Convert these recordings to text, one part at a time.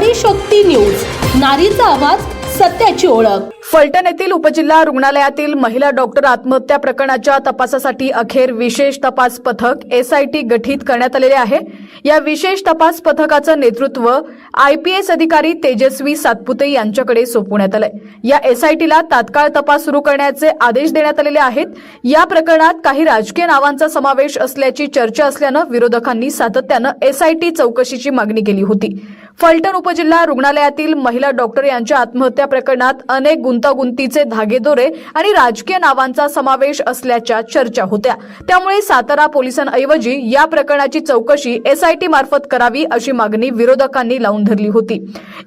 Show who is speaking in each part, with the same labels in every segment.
Speaker 1: D news. नारीचा आवाज सत्याची ओळख.
Speaker 2: फलटण येथील उपजिल्हा रुग्णालयातील महिला डॉक्टर आत्महत्या प्रकरणाच्या तपासासाठी अखेर विशेष तपास पथक एसआयटी गठीत करण्यात आलेले आहे. या विशेष तपास पथकाचं नेतृत्व आयपीएस अधिकारी तेजस्वी सातपुते यांच्याकडे सोपवण्यात आलंय. या एसआयटीला तात्काळ तपास सुरू करण्याचे आदेश देण्यात आलेले आहेत. या प्रकरणात काही राजकीय नावांचा समावेश असल्याची चर्चा असल्यानं विरोधकांनी सातत्यानं एसआयटी चौकशीची मागणी केली होती. फलटण उपजिल्हा रुग्णालयातील महिला डॉक्टर यांच्या आत्महत्या प्रकरणात अनेक गुंतागुंतीचे धागेदोरे आणि राजकीय नावांचा समावेश असल्याच्या चर्चा होत्या. त्यामुळे सातारा पोलिसांऐवजी या प्रकरणाची चौकशी एसआयटी मार्फत करावी अशी मागणी विरोधकांनी लावून धरली होती.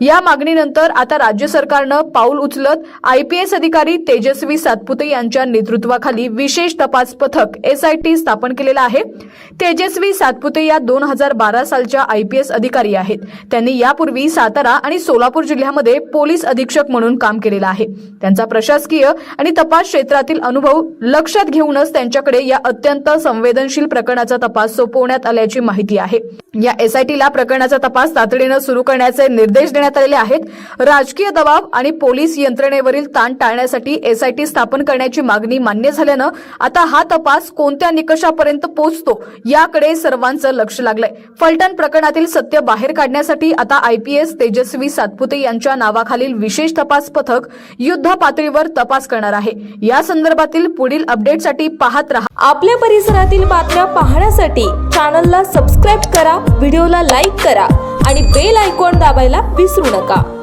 Speaker 2: या मागणीनंतर आता राज्य सरकारनं पाऊल उचलत आयपीएस अधिकारी तेजस्वी सातपुते यांच्या नेतृत्वाखाली विशेष तपास पथक एसआयटी स्थापन केलेलं आहे. तेजस्वी सातपुते या दोन हजार बारा सालच्या आयपीएस अधिकारी आहेत. त्यांनी यापूर्वी सातारा आणि सोलापूर जिल्ह्यामध्ये पोलीस अधीक्षक म्हणून काम केलेलं आहे. त्यांचा प्रशासकीय आणि तपास क्षेत्रातील अनुभव लक्षात घेऊनच त्यांच्याकडे या अत्यंत संवेदनशील प्रकरणाचा तपास सोपवण्यात आल्याची माहिती आहे. या एसआयटीला प्रकरणाचा तपास तातडीनं सुरू करण्याचे निर्देश देण्यात आलेले आहेत. राजकीय दबाव आणि पोलीस यंत्रणेवरील ताण टाळण्यासाठी एसआयटी स्थापन करण्याची मागणी मान्य झाल्यानं आता हा तपास कोणत्या निकषापर्यंत पोहोचतो याकडे सर्वांचं लक्ष लागलंय. फलटण प्रकरणातील सत्य बाहेर काढण्यासाठी आता आयपीएस तेजस्वी सातपुते यांच्या नावाखालील विशेष तपास पथक युद्ध पातळीवर तपास करणार आहे. या संदर्भातील पुढील अपडेटसाठी पाहत रहा.
Speaker 3: आपल्या परिसरातील बातम्या पाहण्यासाठी चॅनलला सबस्क्राईब करा व्हिडिओला लाईक करा आणि बेल आयकॉन दाबायला विसरू नका.